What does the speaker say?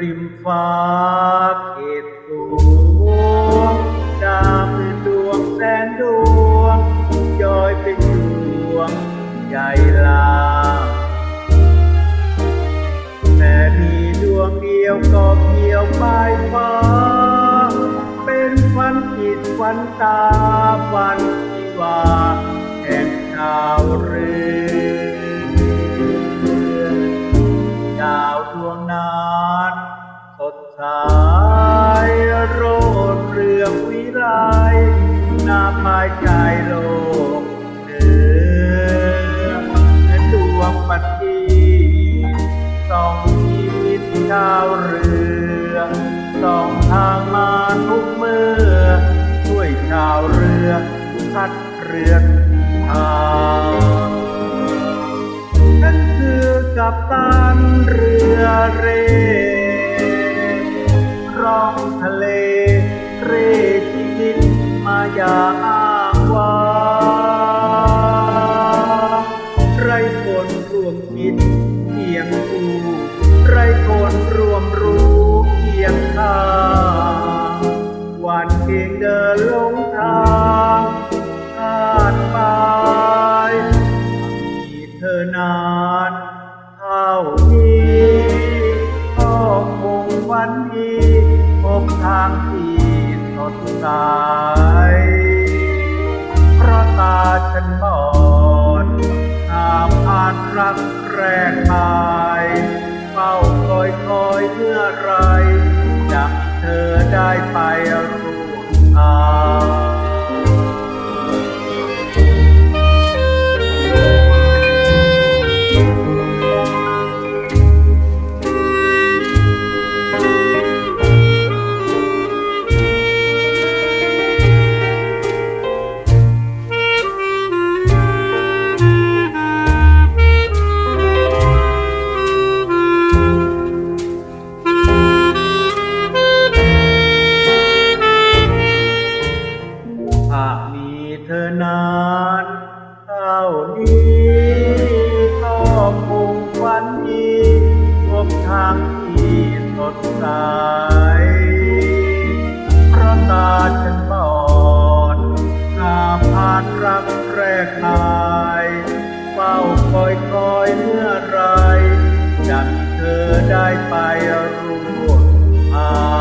ริมฟ้าเขตสวงดาวเป็นดวงแสนดวงยอยเป็นดวงใหญ่ลา แต่มีดวงเดียวก็เกี่ยวปลายฟ้า เป็นฝันจิตฝันตาฝันที่ว่า สดใสโรดเรืองวิไลนาพายใจโลกเหนือดวงปัตตีส่องชีวิตชาวเรือส่องทางมาทุกเมื่อช่วยชาวเรือพัดเรือนทางนั่นคือกัปตันเรือเรร่ มาอย่างอ้างว้างไรคนรวมคิดเคียงคู่ไรคนรวมรู้เคียงข้างวันเพียงเดินลงทางคาดไปมีเธอนานเท่านี้ก็คงวันดีพบทางที่ สดใสเพราะตาฉันบอดตามอ่านรักแรกทายเฝ้าคอยคอยเมื่อไรจะเธอได้ไปรู้ทาง แกทายเฝ้าคอยคอยเมื่อไร ดันเธอได้ไปรู้อา